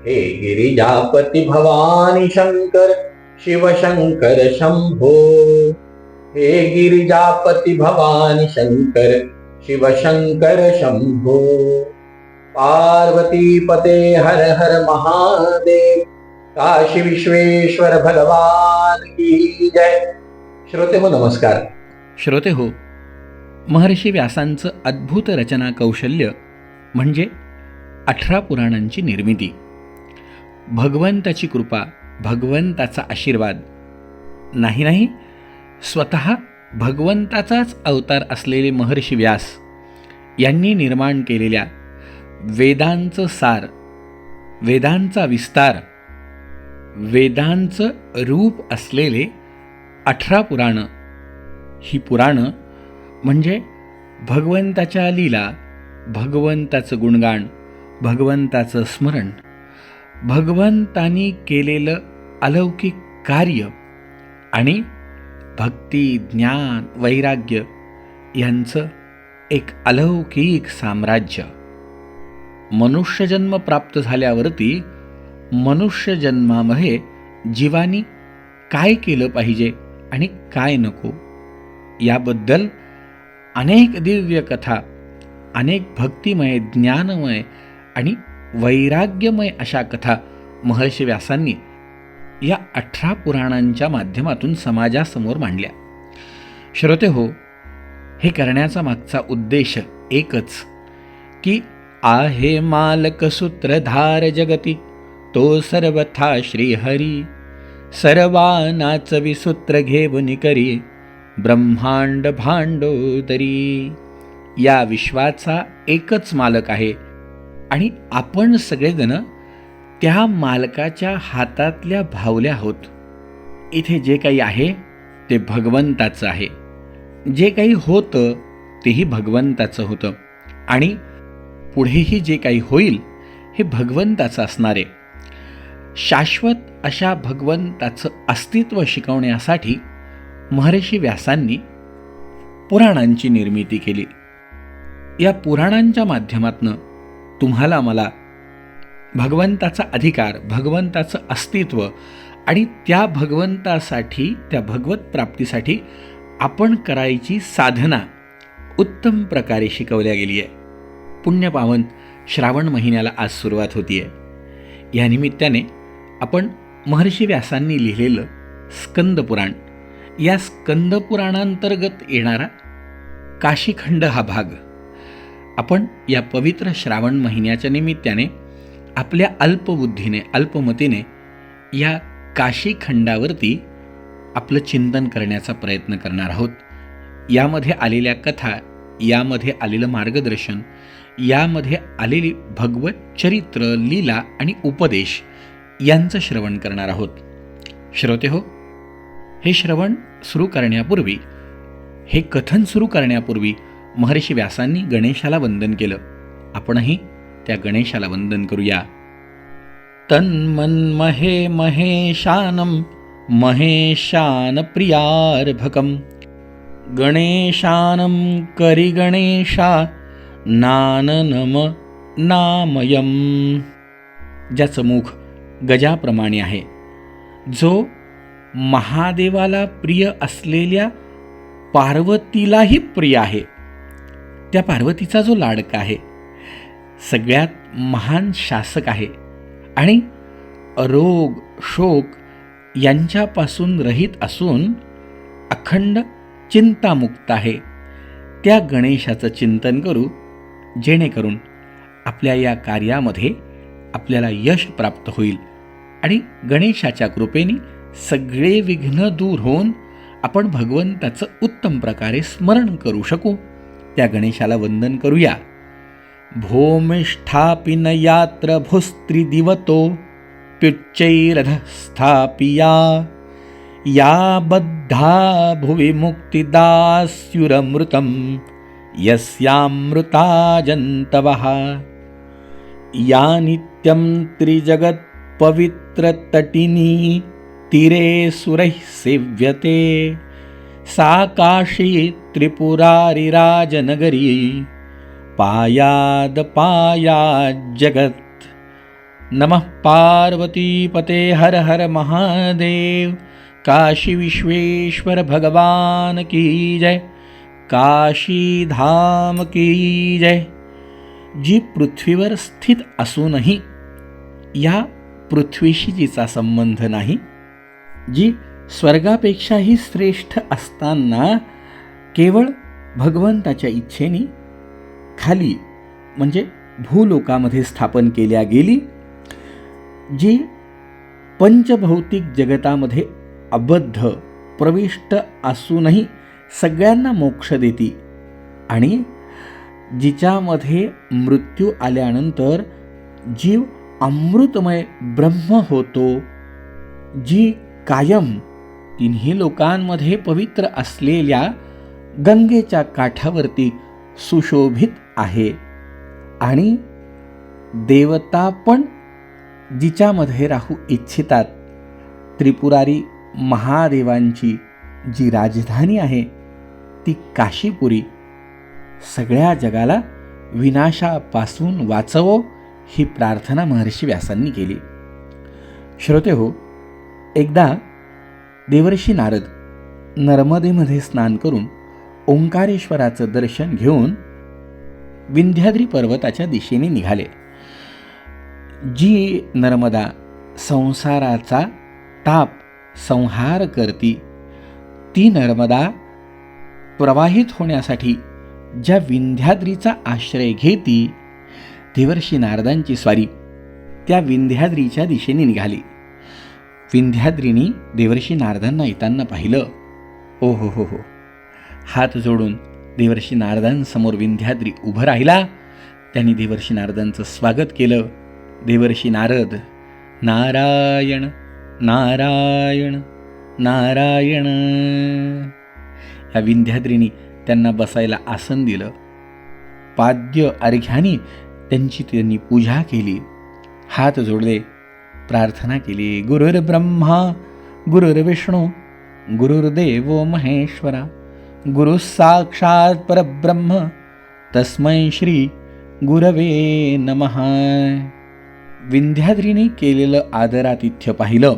हे गिरिजापती भवानी शंकर शिवशंकर शंभो। हे गिरिजापती भवानी शंकर शिवशंकर शंभो। पार्वती पते हर हर महादेव काशी विश्वेश्वर भगवान की जय। श्रोते हो नमस्कार। श्रोते हो महर्षी व्यासांचं अद्भुत रचना कौशल्य म्हणजे अठरा पुराणांची निर्मिती. भगवंताची कृपा भगवंताचा आशीर्वाद. नाही नाही. स्वतः भगवंताचाच अवतार असलेले महर्षी व्यास यांनी निर्माण केलेल्या वेदांचं सार वेदांचा विस्तार वेदांचं रूप असलेले अठरा पुराणं. ही पुराणं म्हणजे भगवंताच्या लीला भगवंताचं गुणगान भगवंताचं स्मरण. भगवंतानी केलेलं अलौकिक कार्य आणि भक्ती ज्ञान वैराग्य यांचं एक अलौकिक साम्राज्य. मनुष्यजन्म प्राप्त झाल्यावरती मनुष्यजन्मामध्ये जीवानी काय केलं पाहिजे आणि काय नको? याबद्दल अनेक दिव्य कथा अनेक भक्तिमय ज्ञानमय आणि वैराग्यमय अशा कथा महर्षी व्यासांनी या अठरा पुराणांच्या माध्यमातून समाजासमोर मांडल्या. श्रोते हो हे करण्याचा मागचा उद्देश एकच की आहे मालक सूत्रधार जगती तो सर्वथा श्रीहरी. सर्वानाच विसूत्र घेऊन करी ब्रह्मांड भांडोदरी. या विश्वाचा एकच मालक आहे आणि आपण सगळेजण त्या मालकाच्या हातातल्या भावल्या आहोत. इथे जे काही आहे ते भगवंताचं आहे. जे काही होतं तेही भगवंताचं होतं. आणि पुढेही जे काही होईल हे भगवंताचं असणार. आहे शाश्वत अशा भगवंताचं अस्तित्व शिकवण्यासाठी महर्षी व्यासांनी पुराणांची निर्मिती केली. या पुराणांच्या माध्यमातनं तुम्हाला मला भगवंताचा अधिकार भगवंताचं अस्तित्व आणि त्या भगवंतासाठी त्या भगवत प्राप्तीसाठी आपण करायची साधना उत्तम प्रकारे शिकवल्या गेली आहे. पुण्यपावन श्रावण महिन्याला आज सुरुवात होती आहे या निमित्ताने आपण महर्षी व्यासांनी लिहिलेलं स्कंदपुराण या स्कंदपुराणांतर्गत येणारा काशीखंड हा भाग आपण या पवित्र श्रावण महिन्याच्या निमित्ताने आपल्या अल्पबुद्धीने अल्पमतीने या काशीखंडावरती आपलं चिंतन करण्याचा प्रयत्न करणार आहोत. यामध्ये आलेल्या कथा यामध्ये आलेलं मार्गदर्शन यामध्ये आलेली भगवत चरित्र लीला आणि उपदेश यांचं श्रवण करणार आहोत. श्रोते हो हे श्रवण सुरू करण्यापूर्वी हे कथन सुरू करण्यापूर्वी महर्षी व्यासांनी गणेशाला वंदन केलं. आपणही त्या गणेशाला वंदन करूया. तन्मन्महे महेशानं महेशानप्रियार्भकं गणेशानं करिगणेशा नाननम नामयम. ज्याचं मुख गजाप्रमाणे आहे. जो महादेवाला प्रिय असलेल्या पार्वतीलाही प्रिय आहे. त्या पार्वतीचा जो लाडका आहे सगळ्यात महान शासक आहे. आणि रोग शोक यांच्यापासून रहित असून अखंड चिंतामुक्त आहे. त्या गणेशाचं चिंतन करू जेणेकरून आपल्या या कार्यामध्ये आपल्याला यश प्राप्त होईल. आणि गणेशाच्या कृपेने सगळे विघ्न दूर होऊन आपण भगवंताचं उत्तम प्रकारे स्मरण करू शकू. त्या गणेशाला वंदन करूया. भूमिष्ठापिन यात्र भुस्त्रिदिवतो कल्प्युच्चैरधः स्थापिया या बद्धा भुवि मुक्तिदास्युरमृतं यस्यामृता जन्तवः या नित्यं त्रिजगत्पवित्रतटिनी तीरे सुरैः सेव्यते. सा काशी त्रिपुरारिराजनगरी पायादपायाज्जगत् नमः पार्वतीपते हर हर महादेव। काशी विश्वेश्वर भगवान की जय। काशी धाम की जय। जी पृथ्वीवर स्थित असूनही या पृथ्वीशी जिचा संबंध नाही जी स्वर्गापेक्षाही श्रेष्ठ असताना केवळ भगवंताच्या इच्छेने खाली म्हणजे भूलोकामध्ये स्थापन केल्या गेली जी पंचभौतिक जगतामध्ये अबद्ध प्रविष्ट असूनही सगळ्यांना मोक्ष देती आणि जिच्यामध्ये मृत्यू आल्यानंतर जीव अमृतमय ब्रह्म होतो जी कायम तिन्ही लोकांमध्ये पवित्र असलेल्या गंगेच्या काठावरती सुशोभित आहे. आणि देवता पण जिच्यामध्ये राहू इच्छितात. त्रिपुरारी महादेवांची जी राजधानी आहे ती काशीपुरी. सगळ्या जगाला विनाशापासून वाचवो ही प्रार्थना महर्षी व्यासांनी केली. श्रोते हो एकदा देवर्षी नारद नर्मदेमध्ये स्नान करून ओंकारेश्वराचं दर्शन घेऊन विंध्याद्री पर्वताच्या दिशेने निघाले. जी नर्मदा संसाराचा ताप संहार करती ती नर्मदा प्रवाहित होण्यासाठी ज्या विंध्याद्रीचा आश्रय घेती देवर्षी नारदांची स्वारी त्या विंध्याद्रीच्या दिशेने निघाली. विंध्याद्रीनी देवर्षी नारदांना येताना पाहिलं. ओ हो हो हो. हात जोडून देवर्षी नारदांसमोर विंध्याद्री उभं राहिला. त्यांनी देवर्षी नारदांचं स्वागत केलं. देवर्षी नारद नारायण नारायण नारायण. या विंध्याद्रीनी त्यांना बसायला आसन दिलं. पाद्य अर्घ्याने त्यांची त्यांनी पूजा केली. हात जोडले. प्रार्थना केली. गुरुर्ब्रह्मा गुरुर्विष्णू गुरुर्देव महेश्वरा गुरु साक्षात परब्रह्म तस्मै श्री गुरवे नमः. विंध्याद्रीने केलेलं आदरातिथ्य पाहिलं.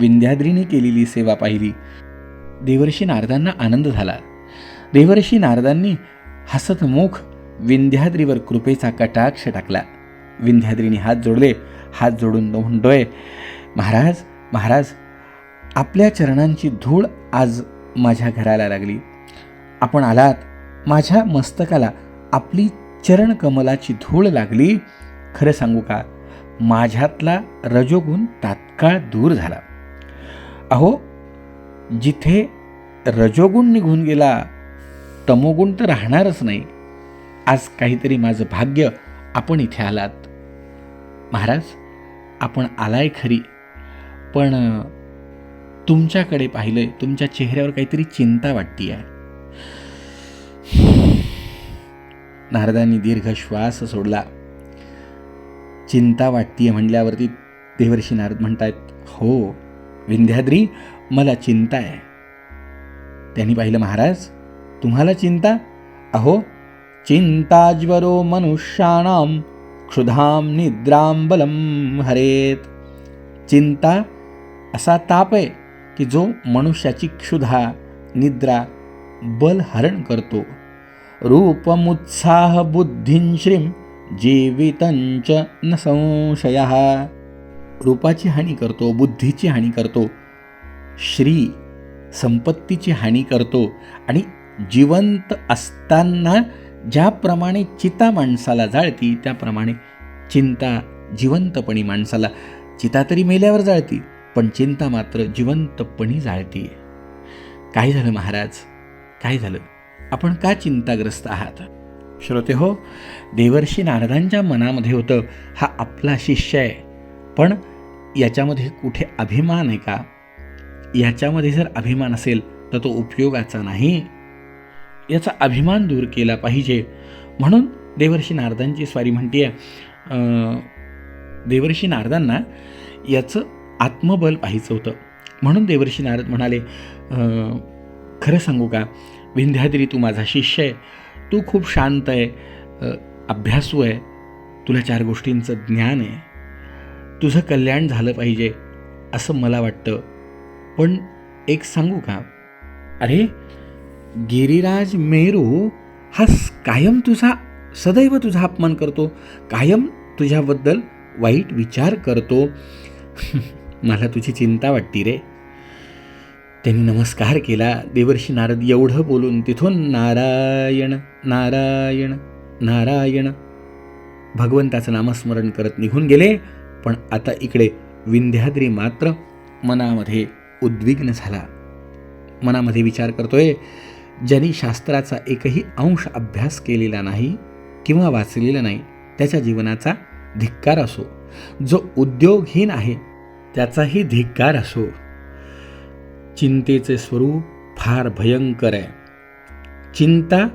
विंध्याद्रीने केलेली सेवा पाहिली. देवर्षी नारदांना आनंद झाला. देवर्षी नारदांनी हसतमुख विंध्याद्रीवर कृपेचा कटाक्ष टाकला. विंध्याद्रीने हात जोडले. हात जोडून म्हणतोय महाराज महाराज आपल्या चरणांची धूळ आज माझ्या घराला लागली. आपण आलात माझ्या मस्तकाला आपली चरणकमलाची धूळ लागली. खरं सांगू का माझ्यातला रजोगुण तात्काळ दूर झाला. अहो जिथे रजोगुण निघून गेला तमोगुण तर राहणारच नाही. आज काहीतरी माझं भाग्य आपण इथे आलात. महाराज आपण आलाय खरी पण तुमच्याकडे तुमच्याकडे पाहिलंय तुमच्या चेहऱ्यावर काहीतरी चिंता वाटती आहे नारदांनी दीर्घ श्वास सोडला. चिंता वाटतीये म्हणल्यावरती देवर्षी नारद म्हणतायत हो विंध्याद्री मला चिंता आहे. त्यांनी पाहिलं महाराज तुम्हाला चिंता? अहो चिंताज्वरो मनुष्याणाम क्षुधाम निद्राम बलम हरेत. चिंता असा ताप आहे की जो मनुष्याची क्षुधा निद्रा बल हरण करतो. रूपमुत्साह बुद्धिंश्रीम जीवितंच न संशय. रूपाची हानी करतो बुद्धीची हानी करतो श्री संपत्तीची हानी करतो आणि जिवंत असताना ज्याप्रमाणे चिता माणसाला जाळती त्याप्रमाणे चिंता जिवंतपणी माणसाला. चिता तरी मेल्यावर जाळती पण चिंता मात्र जिवंतपणी जाळती. काय झालं महाराज? काय झालं? आपण का चिंताग्रस्त आहात? श्रोते हो देवर्षी नारदांच्या मनामध्ये होतं हा आपला शिष्य आहे. पण याच्यामध्ये कुठे अभिमान आहे का? याच्यामध्ये जर अभिमान असेल तर तो उपयोगाचा नाही. याचा अभिमान दूर केला पाहिजे. म्हणून देवर्षी नारदांची स्वारी म्हणते देवर्षी नारदांना याचं आत्मबल पाहिजे होतं. म्हणून देवर्षी नारद म्हणाले खरं सांगू का? विंध्याद्री तू माझा शिष्य आहे. तू खूप शांत आहे. अभ्यासू आहे. तुला चार गोष्टींचं ज्ञान आहे. तुझं कल्याण झालं पाहिजे असं मला वाटतं. पण एक सांगू का? अरे गिरिराज मेरू हा कायम तुझा सदैव तुझा अपमान करतो. कायम तुझ्याबद्दल वाईट विचार करतो. मला तुझी चिंता वाटती रे. त्यांनी नमस्कार केला. देवर्षी नारद एवढं बोलून तिथून नारायण नारायण नारायण. भगवंताचं नामस्मरण करत निघून गेले. पण आता इकडे विंध्याद्री मात्र मनामध्ये उद्विग्न झाला. मनामध्ये विचार करतोय ज्यांनी शास्त्राचा एकही अंश अभ्यास केलेला नाही किंवा वाचलेला नाही त्याच्या जीवनाचा धिक्कार असो. जो उद्योगहीन आहे त्याचाही धिक्कार असो. चिंतेचे स्वरूप फार भयंकर आहे. चिंता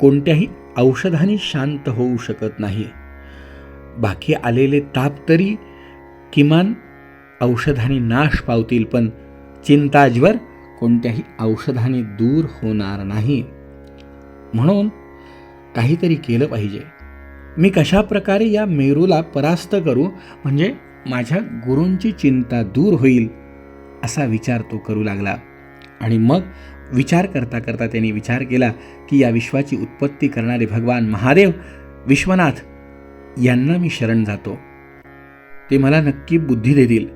कोणत्याही औषधाने शांत होऊ शकत नाही. बाकी आलेले ताप तरी किमान औषधाने नाश पावतील पण चिंताजवर कोणत्याही औषधाने दूर होणार नाही. म्हणून काहीतरी केलं पाहिजे. मी कशा प्रकारे या मेरूला परास्त करू म्हणजे माझ्या गुरूंची चिंता दूर होईल असा विचार तो करू लागला. आणि मग विचार करता करता त्यांनी विचार केला की या विश्वाची उत्पत्ती करणारे भगवान महादेव विश्वनाथ यांना मी शरण जातो. ते मला नक्की बुद्धी देतील.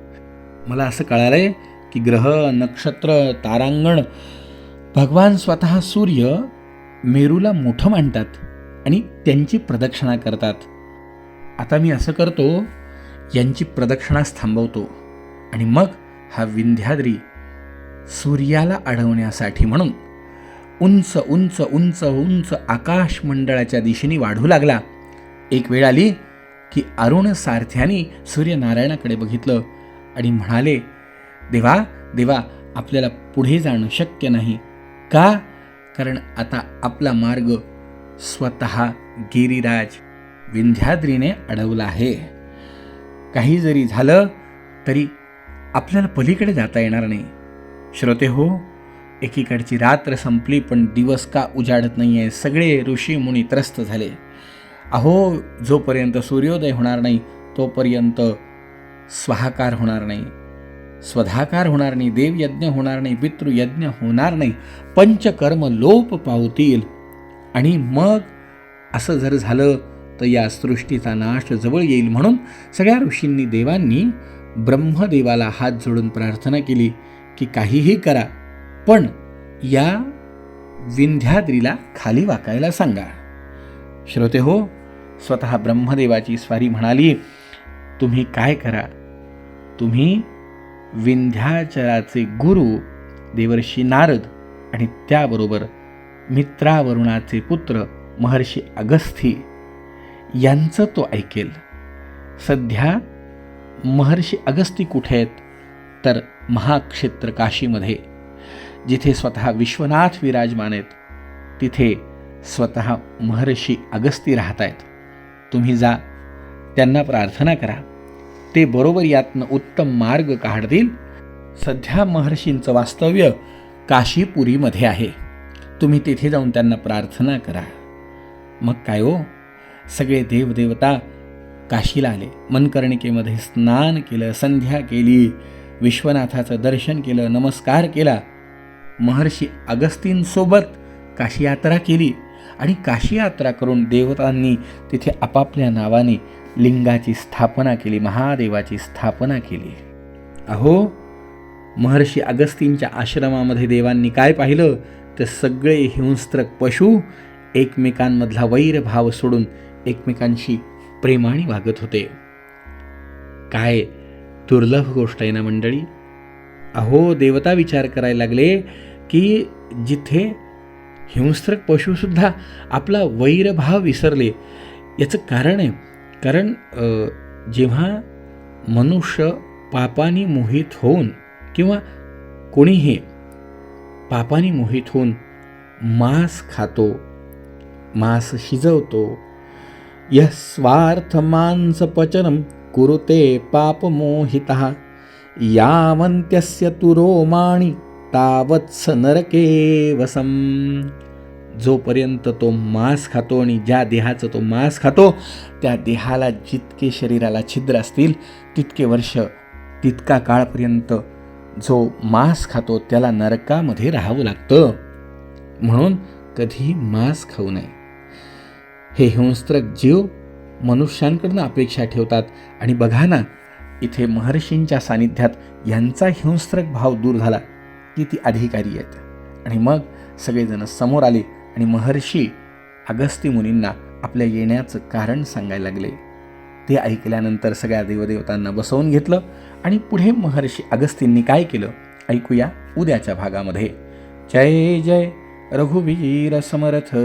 मला असं कळालं आहे की ग्रह नक्षत्र तारांगण भगवान स्वतः सूर्य मेरूला मोठं मांडतात आणि त्यांची प्रदक्षिणा करतात. आता मी असं करतो यांची प्रदक्षिणाच थांबवतो आणि मग हा विंध्याद्री सूर्याला अडवण्यासाठी म्हणून उंच उंच उंच उंच आकाश मंडळाच्या दिशेने वाढू लागला. एक वेळ आली की अरुण सारथ्याने सूर्यनारायणाकडे बघितलं आणि म्हणाले देवा देवा आपल्याला पुढे जाणं शक्य नाही. का? कारण आता आपला मार्ग स्वतः गिरिराज विंध्याद्रीने अडवला आहे. काही जरी झालं तरी आपल्याला पलीकडे जाता येणार नाही. श्रोते हो एकीकडची रात्र संपली पण दिवस का उजाडत नाही आहे सगळे ऋषी मुनी त्रस्त झाले. अहो जोपर्यंत सूर्योदय होणार नाही तोपर्यंत स्वाहाकार होणार नाही. स्वधाकार होणार नाही देवयज्ञ होणार नाही पितृयज्ञ होणार नाही पंचकर्म लोप पावतील. आणि मग असं जर झालं तर या सृष्टीचा नाश जवळ येईल. म्हणून सगळ्या ऋषींनी देवांनी ब्रह्मदेवाला हात जोडून प्रार्थना केली की काहीही करा पण या विंध्याद्रीला खाली वाकायला सांगा. श्रोते हो स्वतः ब्रह्मदेवाची स्वारी म्हणाली तुम्ही काय करा? तुम्ही विंध्याचराचे गुरु देवर्षी नारद आणि त्याबरोबर मित्रावरुणाचे पुत्र महर्षी अगस्थी यांचं तो ऐकेल. सध्या महर्षी अगस्ती कुठे आहेत? तर महाक्षेत्र काशीमध्ये जिथे स्वतः विश्वनाथ विराजमान आहेत. तिथे स्वतः महर्षी अगस्ती राहत आहेत तुम्ही जा त्यांना प्रार्थना करा. ते बरोबर यातनं उत्तम मार्ग काढतील. सध्या महर्षींचं वास्तव्य काशीपुरीमध्ये आहे. तुम्ही तिथे जाऊन त्यांना प्रार्थना करा. मग काय हो? सगळे देवदेवता काशीला आले. मनकर्णिकेमध्ये स्नान केलं संध्या केली विश्वनाथाचं दर्शन केलं नमस्कार केला. महर्षी अगस्तींसोबत काशी यात्रा केली. आणि काशी यात्रा करून देवतांनी तिथे आपापल्या नावाने लिंगाची स्थापना केली महादेवाची स्थापना केली. अहो महर्षी अगस्तींच्या आश्रमामध्ये देवांनी काय पाहिलं? तर सगळे हिंस्त्रक पशु एकमेकांमधला वैरभाव सोडून एकमेकांशी प्रेमाने वागत होते. काय दुर्लभ गोष्ट आहे ना मंडळी? अहो देवता विचार करायला लागले की जिथे हिंस्त्रक पशुसुद्धा आपला वैरभाव विसरले याचं कारण आहे कारण जेव्हा मनुष्य पापानी मोहित होऊन किंवा कोणीही पापानी मोहित होऊन मांस खातो मांस शिजवतो यस्वार्थ मांस पचनम कुरुते पापमोहित यावंत्यस्य तु रोमाणि तावत्स नरके वसम। जोपर्यंत तो मांस खातो आणि ज्या देहाचं तो मांस खातो त्या देहाला जितके शरीराला छिद्र असतील तितके वर्ष तितका काळपर्यंत जो मांस खातो त्याला नरकामध्ये राहावं लागतं. म्हणून कधी मांस खाऊ नये. हे हिंस्त्रक जीव मनुष्यांकडनं अपेक्षा ठेवतात. आणि बघा ना इथे महर्षींच्या सानिध्यात यांचा हिंस्त्रक भाव दूर झाला की ती अधिकारी आहेत. आणि मग सगळेजण समोर आले आणि महर्षी अगस्ती मुनींना आपल्या येण्याचं कारण सांगायला लागले. ते ऐकल्यानंतर सगळ्या देवदेवतांना बसवून घेतलं आणि पुढे महर्षी अगस्तींनी काय केलं? ऐकूया उद्याच्या भागामध्ये. जय जय. रघुवीर समर्थ.